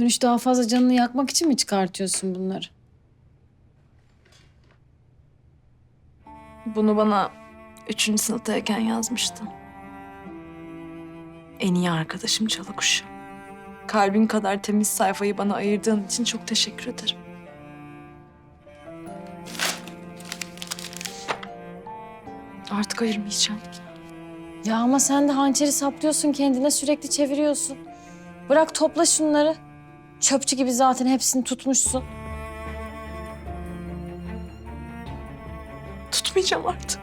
Dönüş daha fazla canını yakmak için mi çıkartıyorsun bunları? Bunu bana üçüncü sınıftayken yazmıştı. En iyi arkadaşım Çalıkuş. Kalbin kadar temiz sayfayı bana ayırdığın için çok teşekkür ederim. Artık ayırmayacağım. Ya ama sen de hançeri saplıyorsun kendine sürekli çeviriyorsun. Bırak topla şunları. Çöpçü gibi zaten hepsini tutmuşsun. Tutmayacağım artık.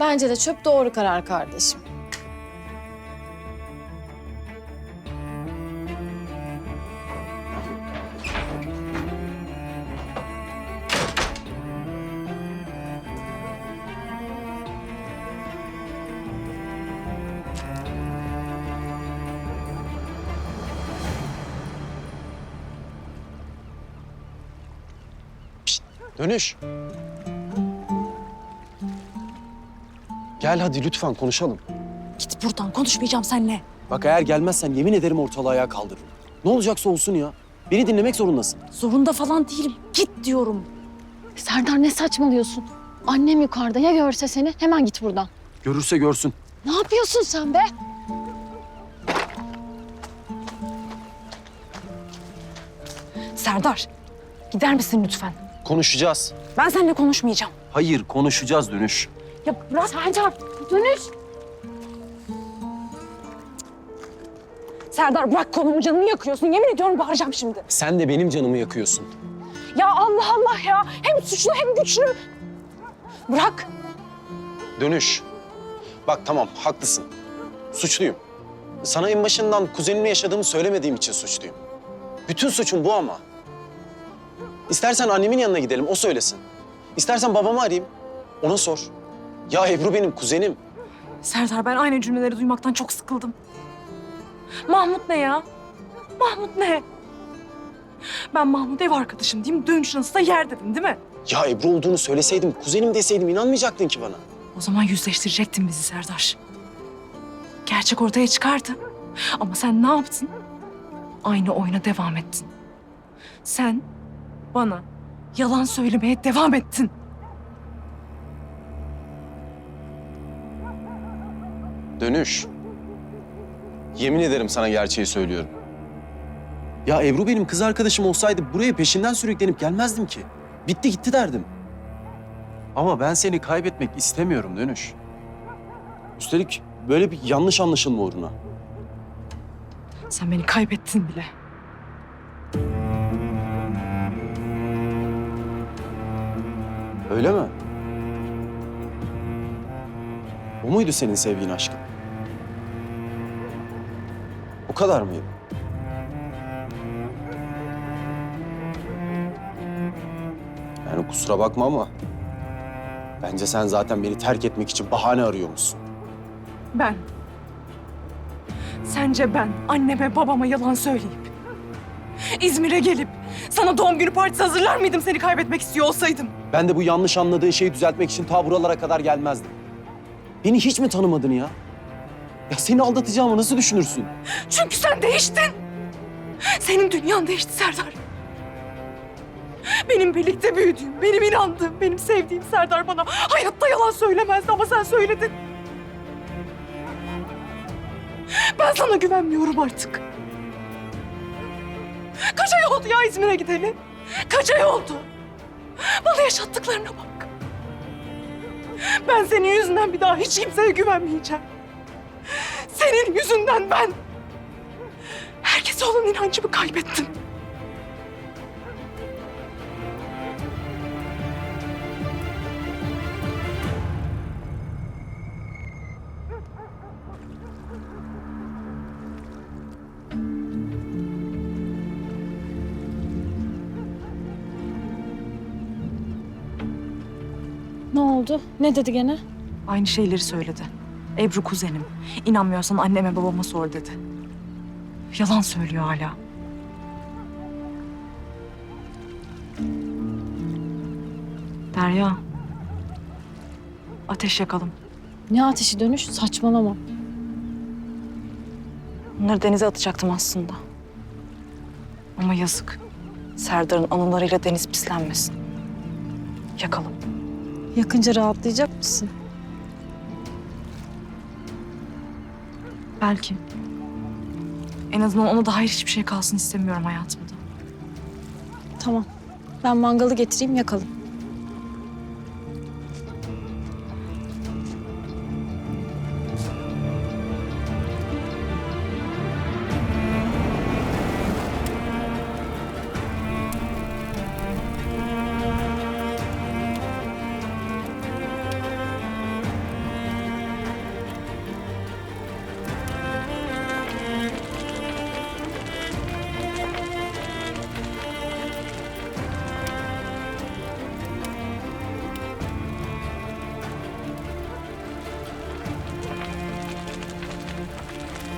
Bence de çöp doğru karar kardeşim. Dönüş. Gel hadi lütfen konuşalım. Git buradan konuşmayacağım seninle. Bak eğer gelmezsen yemin ederim ortalığı ayağa kaldırırım. Ne olacaksa olsun ya. Beni dinlemek zorundasın. Zorunda falan değilim. Git diyorum. Serdar ne saçmalıyorsun? Annem yukarıda ya görse seni hemen git buradan. Görürse görsün. Ne yapıyorsun sen be? Serdar, gider misin lütfen? Konuşacağız. Ben seninle konuşmayacağım. Hayır konuşacağız dönüş. Ya bırak. Serdar dönüş. Serdar bırak kolumu canımı yakıyorsun. Yemin ediyorum bağıracağım şimdi. Sen de benim canımı yakıyorsun. Ya Allah Allah ya. Hem suçlu hem güçlü. Bırak. Dönüş. Bak tamam haklısın. Suçluyum. Sana en başından kuzenimle yaşadığımı söylemediğim için suçluyum. Bütün suçum bu ama. İstersen annemin yanına gidelim, o söylesin. İstersen babamı arayayım, ona sor. Ya Ebru benim kuzenim. Serdar ben aynı cümleleri duymaktan çok sıkıldım. Mahmut ne ya? Mahmut ne? Ben Mahmut ev arkadaşım diyeyim, nasıl da yer dedim değil mi? Ya Ebru olduğunu söyleseydim, kuzenim deseydim inanmayacaktın ki bana. O zaman yüzleştirecektin bizi Serdar. Gerçek ortaya çıkardı. Ama sen ne yaptın? Aynı oyuna devam ettin. Sen bana yalan söylemeye devam ettin. Dönüş. Yemin ederim sana gerçeği söylüyorum. Ya Ebru benim kız arkadaşım olsaydı buraya peşinden sürüklenip gelmezdim ki. Bitti gitti derdim. Ama ben seni kaybetmek istemiyorum Dönüş. Üstelik böyle bir yanlış anlaşılma uğruna. Sen beni kaybettin bile. Öyle mi? O muydu senin sevgin aşkın? O kadar mıydı? Yani kusura bakma ama... Bence sen zaten beni terk etmek için bahane arıyormuşsun. Ben. Sence ben anneme babama yalan söyleyip İzmir'e gelip sana doğum günü partisi hazırlar mıydım seni kaybetmek istiyor olsaydım? Ben de bu yanlış anladığın şeyi düzeltmek için ta buralara kadar gelmezdim. Beni hiç mi tanımadın ya? Ya seni aldatacağımı nasıl düşünürsün? Çünkü sen değiştin. Senin dünyan değişti Serdar. Benim birlikte büyüdüğüm, benim inandığım, benim sevdiğim Serdar bana hayatta yalan söylemezdi ama sen söyledin. Ben sana güvenmiyorum artık. Kaç ay oldu ya İzmir'e gideli? Kaç ay oldu? Bana yaşattıklarına bak. Ben senin yüzünden bir daha hiç kimseye güvenmeyeceğim. Senin yüzünden ben herkese olan inancımı kaybettim. oldu? Ne dedi gene? Aynı şeyleri söyledi. Ebru kuzenim. İnanmıyorsan anneme babama sor dedi. Yalan söylüyor hala. Derya. Ateş yakalım. Ne ateşi dönüş? Saçmalama. Bunları denize atacaktım aslında. Ama yazık. Serdar'ın anılarıyla deniz pislenmesin. Yakalım. Yakınca rahatlayacak mısın? Belki. En azından ona dair hiçbir şey kalsın istemiyorum hayatımda. Tamam. Ben mangalı getireyim yakalım.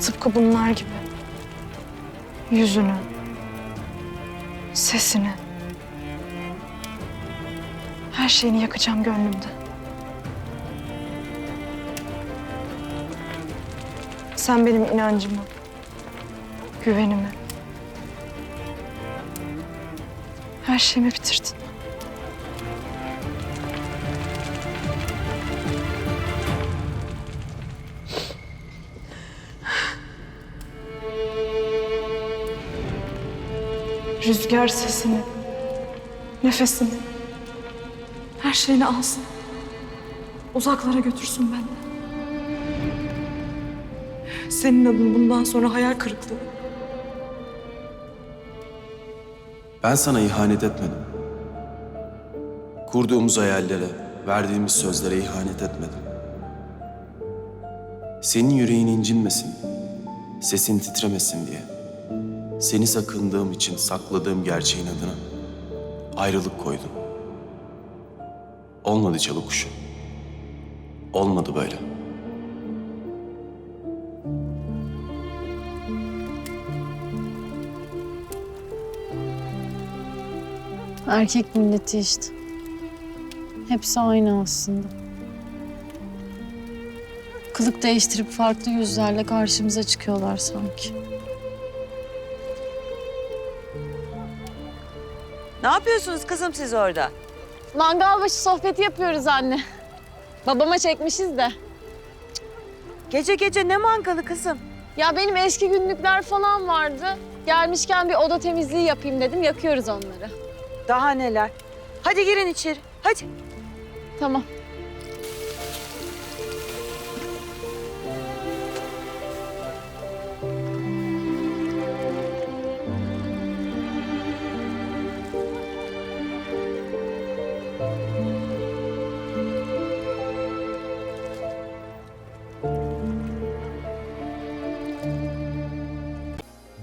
Tıpkı bunlar gibi. Yüzünü, sesini, her şeyini yakacağım gönlümde. Sen benim inancımı, güvenimi, her şeyimi bitirdin. Rüzgar sesini, nefesini, her şeyini alsın. Uzaklara götürsün benden. Senin adın bundan sonra hayal kırıklığı. Ben sana ihanet etmedim. Kurduğumuz hayallere, verdiğimiz sözlere ihanet etmedim. Senin yüreğin incinmesin, sesin titremesin diye. Seni sakındığım için sakladığım gerçeğin adına ayrılık koydum. Olmadı çalı kuşu. Olmadı böyle. Erkek milleti işte. Hepsi aynı aslında. Kılık değiştirip farklı yüzlerle karşımıza çıkıyorlar sanki. Ne yapıyorsunuz kızım siz orada? Mangal başı sohbeti yapıyoruz anne. Babama çekmişiz de. Gece gece ne mangalı kızım? Ya benim eski günlükler falan vardı. Gelmişken bir oda temizliği yapayım dedim. Yakıyoruz onları. Daha neler? Hadi girin içeri. Hadi. Tamam.